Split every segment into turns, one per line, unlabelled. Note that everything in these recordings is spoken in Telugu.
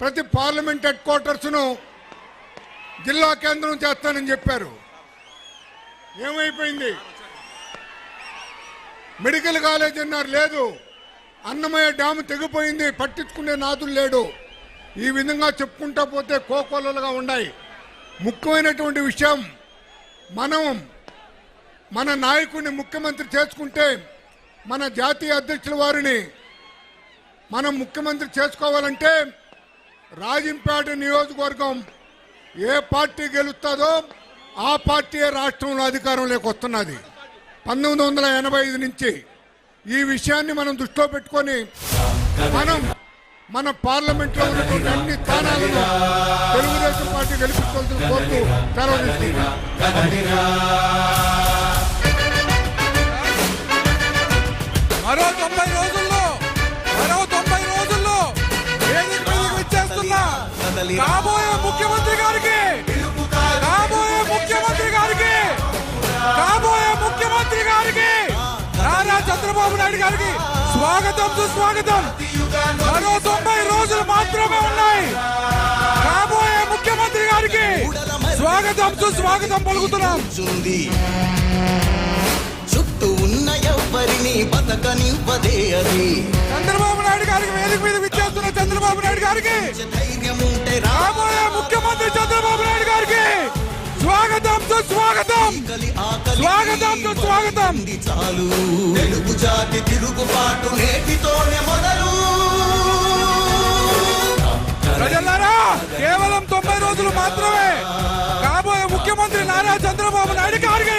ప్రతి పార్లమెంట్ హెడ్ క్వార్టర్స్ను జిల్లా కేంద్రం చేస్తానని చెప్పారు. ఏమైపోయింది? మెడికల్ కాలేజ్ అన్నారు లేదు. అన్నమయ్య డ్యాము తెగిపోయింది పట్టించుకునే నాదులు లేడు. ఈ విధంగా చెప్పుకుంటా పోతే కోకొల్లలుగా ఉన్నాయి. ముఖ్యమైనటువంటి విషయం మనం మన నాయకుడిని ముఖ్యమంత్రి చేసుకుంటే మన జాతీయ అధ్యక్షుల వారిని మనం ముఖ్యమంత్రి చేసుకోవాలంటే రాజంపేట నియోజకవర్గం ఏ పార్టీ గెలుస్తుందో ఆ పార్టీ రాష్ట్రంలో అధికారంలోకి వస్తున్నది. పంతొమ్మిది వందల ఎనభై ఐదు నుంచి ఈ విషయాన్ని మనం దృష్టిలో పెట్టుకొని మనం మన పార్లమెంట్లో ఉన్నటువంటి అన్ని స్థానాలను తెలుగుదేశం పార్టీ గెలిపించుకోవాల్సిన కోరుతూ సెలవు
మరో తొంభై రోజుల్లో కాబోయే ముఖ్యమంత్రి గారికి! కాబోయే ముఖ్యమంత్రి గారికి! కాబోయే ముఖ్యమంత్రి గారికి! నారా చంద్రబాబు నాయుడు గారికి స్వాగతం సుస్వాగతం! మరో తొంభై రోజులు మాత్రమే ఉన్నాయి! కాబోయే ముఖ్యమంత్రి గారికి స్వాగతం సుస్వాగతం పలుకుతున్నాం!
చుట్టూ ఉన్న ఎవ్వరిని బతకనివ్వదే అది.
చంద్రబాబు నాయుడు గారికి వేదిక మీద విచ్చేస్తున్న చంద్రబాబు నాయుడు గారికి స్వాగతం సుస్వాగతం! స్వాగతం సుస్వాగతం!
చాలు. తెలుగు జాతి తిరుగుబాటు నేటితోనే మొదలు.
ప్రజలారా కేవలం తొంభై రోజులు మాత్రమే. కాబోయే ముఖ్యమంత్రి నారా చంద్రబాబు నాయుడు గారికి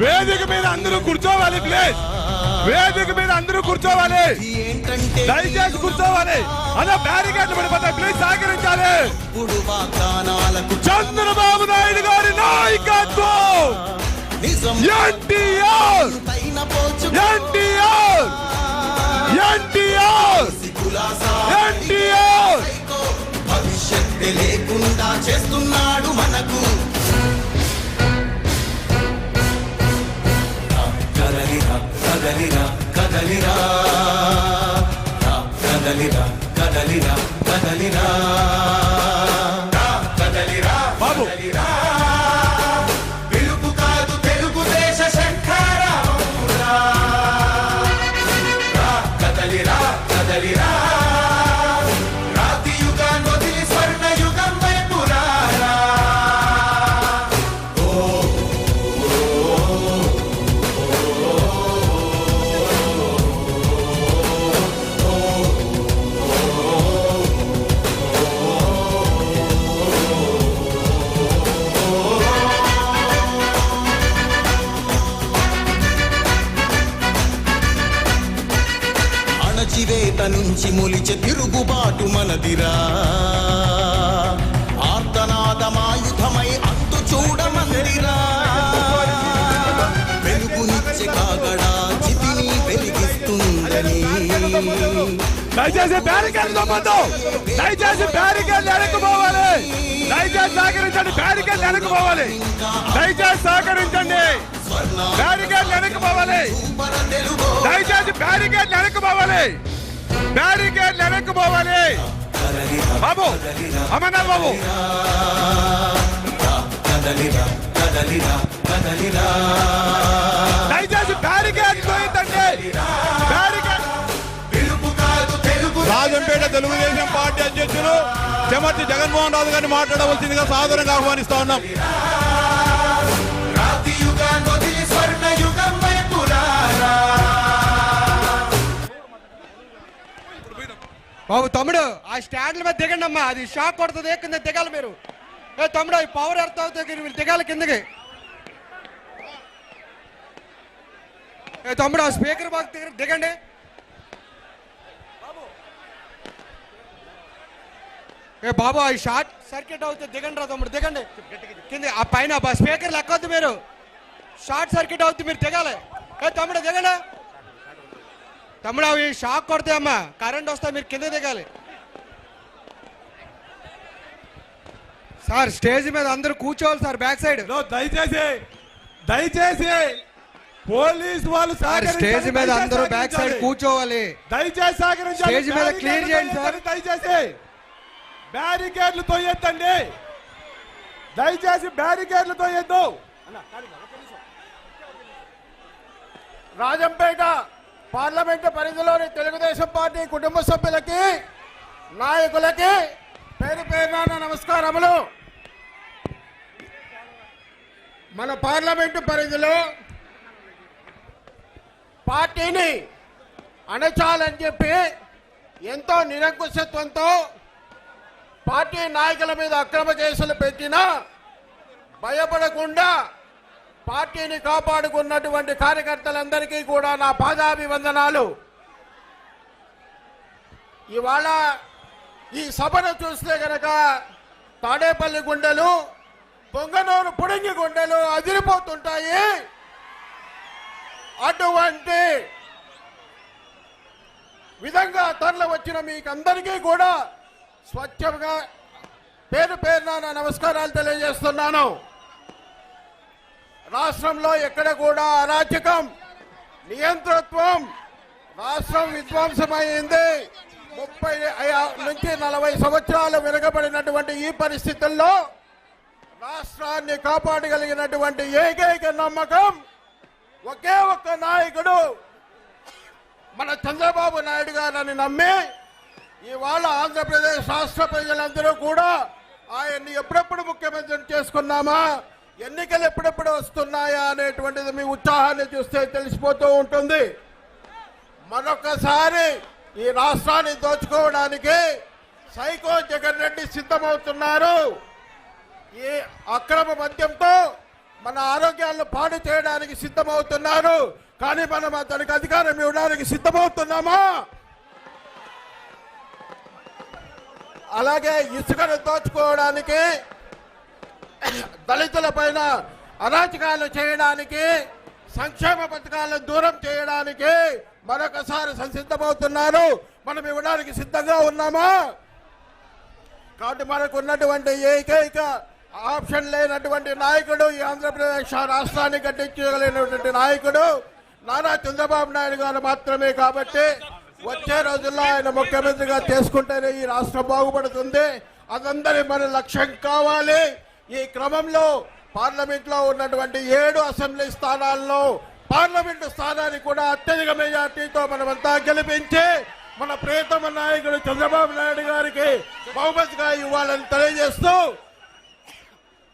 వేదిక మీద అందరూ కూర్చోవాలి ప్లీజ్. వేదిక మీద అందరూ కూర్చోవాలి. దయచేసి కూర్చోవాలి. అలా బ్యారికేడ్ పడిపోతాయి ప్లీజ్ సహకరించాలి. చంద్రబాబు నాయుడు గారి నాయకత్వం. ఎన్టీఆర్. ఎన్టీఆర్. ఎన్టీఆర్. ఎన్టీఆర్.
భవిష్యత్తు లేకుండా చేస్తున్నాడు చేత నుంచి మొలిచే తిరుగుబాటు మనదిరా. ఆర్తనాదమాయుధమై అంతు చూడమందిరా. వెలుగునిచ్చే కాగడా చితిని వెలిగిస్తుందని.
దయచేసి బ్యారికేడ్ తప్పదు దయచేసి బ్యారికేడ్ వెనక్కిపోవాలి దయచేసి సహకరించండి. బ్యారికేడ్ వెనక్కిపోవాలి దయచేసి సహకరించండి. బ్యారికేడ్ వెనక్కిపోవాలి
పర
దయచేసి బ్యారికేడ్ వెనక్కిపోవాలి బ్యారికేడ్లు వెనక్కిపోవాలి బాబు అమర్నాథ్ బాబు. దయచేసి బ్యారికేడ్ పోయిందండి
రాజంపేట తెలుగుదేశం పార్టీ అధ్యక్షులు చెమర్తి జగన్మోహన్ రాజు గారిని మాట్లాడవలసిందిగా సాధారణంగా ఆహ్వానిస్తా ఉన్నాం.
బాబు తమ్ముడు ఆ స్టాండ్ల మీద దిగండి అమ్మా. అది షాక్ కొడుతుంది కింద దిగాలి మీరు? ఏ తమ్ముడు ఈ పవర్ ఎర్త్ అవుతుంది మీరు దిగాలి కిందకి. ఏ తమ్ముడు ఆ స్పీకర్ బాగా దిగ- దిగండి. ఏ బాబు ఆ షార్ట్ సర్క్యూట్ అవుతుంది దిగండి రా తమ్ముడు దిగండి. కింద ఆ పైన స్పీకర్ లెక్కొద్దు మీరు. షార్ట్ సర్క్యూట్ అవుతుంది మీరు దిగాలి. ఏ తమ్ముడు దిగండి. తమ్ముడు అవి షాక్ కొడతాయమ్మా కరెంట్ వస్తే మీరు కింద దిగాలి. సార్ స్టేజ్ మీద అందరూ కూర్చోవాలి సార్ బ్యాక్ సైడ్.
దయచేసి దయచేసి పోలీస్ వాళ్ళు
స్టేజ్ మీద అందరూ బ్యాక్ సైడ్. కూర్చోవాలి.
దయచేసి
స్టేజ్ మీద clear చేయండి సార్.
దయచేసి. బ్యారికేడ్లు తోయొద్దండి దయచేసి బ్యారికేడ్లు తోయొద్దు
రాజంపేట పార్లమెంటు పరిధిలోని తెలుగుదేశం పార్టీ కుటుంబ సభ్యులకి నాయకులకి పేరు పేరున నమస్కారములు. మన పార్లమెంటు పరిధిలో పార్టీని అణచాలని చెప్పి ఎంతో నిరంకుశత్వంతో పార్టీ నాయకుల మీద అక్రమ కేసులు పెట్టినా భయపడకుండా పార్టీని కాపాడుకున్నటువంటి కార్యకర్తలందరికీ కూడా నా పాదాభివందనాలు. ఇవాళ ఈ సభను చూస్తే గనక తాడేపల్లి గుండెలు పొంగనూరు పుడింగి గుండెలు అదిరిపోతుంటాయి. అటువంటి విధంగా తరలి వచ్చిన మీకందరికీ కూడా స్వచ్ఛంగా పేరు పేరున నమస్కారాలు తెలియజేస్తున్నాను. రాష్ట్రంలో ఎక్కడ కూడా అరాచకం నియంతృత్వం రాష్ట్రం విధ్వంసమైంది. ముప్పై నుంచి నలభై సంవత్సరాలు వెనుకబడినటువంటి ఈ పరిస్థితుల్లో రాష్ట్రాన్ని కాపాడగలిగినటువంటి ఏకైక నమ్మకం ఒకే ఒక్క నాయకుడు మన చంద్రబాబు నాయుడు గారని నమ్మి ఇవాళ ఆంధ్రప్రదేశ్ రాష్ట్ర ప్రజలందరూ కూడా ఆయన్ని ఎప్పుడెప్పుడు ముఖ్యమంత్రిని చేసుకున్నామా? ఎన్నికలు ఎప్పుడెప్పుడు వస్తున్నాయా అనేటువంటిది మీ ఉత్సాహాన్ని చూస్తే తెలిసిపోతూ ఉంటుంది. మరొకసారి ఈ రాష్ట్రాన్ని దోచుకోవడానికి సైకో జగన్ రెడ్డి సిద్ధమవుతున్నారు. ఈ అక్రమ మద్యంతో మన ఆరోగ్యాలను పాడు చేయడానికి సిద్ధమవుతున్నారు. కానీ మనం అతనికి అధికారం ఇవ్వడానికి సిద్ధమవుతున్నామా? అలాగే ఇసుకను దోచుకోవడానికి దళితుల పైన అరాచకాలు చేయడానికి సంక్షేమ పథకాలను దూరం చేయడానికి మరొకసారి సంసిద్ధమవుతున్నారు. మనం ఇవ్వడానికి సిద్ధంగా ఉన్నామా? కాబట్టి మనకు ఉన్నటువంటి ఏకైక ఆప్షన్ లేనటువంటి నాయకుడు ఈ ఆంధ్రప్రదేశ్ రాష్ట్రాన్ని గట్టించగలిగినటువంటి నాయకుడు నారా చంద్రబాబు నాయుడు గారు మాత్రమే కాబట్టి వచ్చే రోజుల్లో ఆయన ముఖ్యమంత్రిగా చేసుకుంటేనే ఈ రాష్ట్రం బాగుపడుతుంది. అదందరి మన లక్ష్యం కావాలి. ఈ క్రమంలో పార్లమెంట్లో ఉన్నటువంటి ఏడు అసెంబ్లీ స్థానాల్లో పార్లమెంటు స్థానాన్ని కూడా అత్యధిక మెజార్టీతో మనమంతా గెలిపించి మన ప్రియతమ నాయకుడు చంద్రబాబు నాయుడు గారికి బహుమతిగా ఇవ్వాలని తెలియజేస్తూ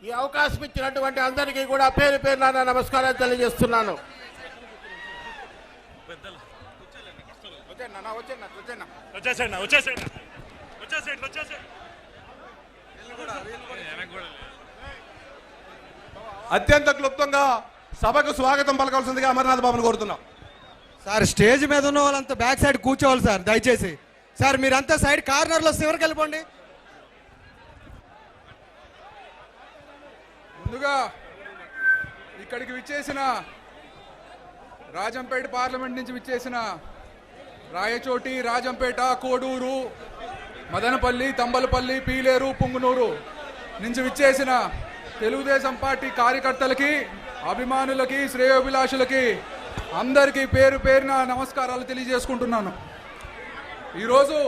ఈ అవకాశం ఇచ్చినటువంటి అందరికీ కూడా పేరు పేరు నమస్కారాలు తెలియజేస్తున్నాను.
వచ్చేసేయండి వచ్చేసేయండి వచ్చేసేయండి వచ్చేసేయండి.
అత్యంత క్లుప్తంగా సభకు స్వాగతం పలకాల్సిందిగా అమర్నాథ్ బాబును కోరుతున్నాం.
సార్ స్టేజ్ మీద ఉన్న వాళ్ళంతా బ్యాక్ సైడ్ కూర్చోవాలి సార్ దయచేసి. సార్ మీరంతా సైడ్ కార్నర్లో చివరికి వెళ్ళిపోండి
ముందుగా ఇక్కడికి విచ్చేసిన రాజంపేట పార్లమెంట్ నుంచి విచ్చేసిన రాయచోటి రాజంపేట కోడూరు మదనపల్లి తంబలపల్లి పీలేరు పుంగునూరు నుంచి విచ్చేసిన తెలుగుదేశం పార్టీ కార్యకర్తలకి అభిమానులకి శ్రేయోభిలాషులకి అందరికీ పేరు పేరున నమస్కారాలు తెలియజేసుకుంటున్నాను. ఈరోజు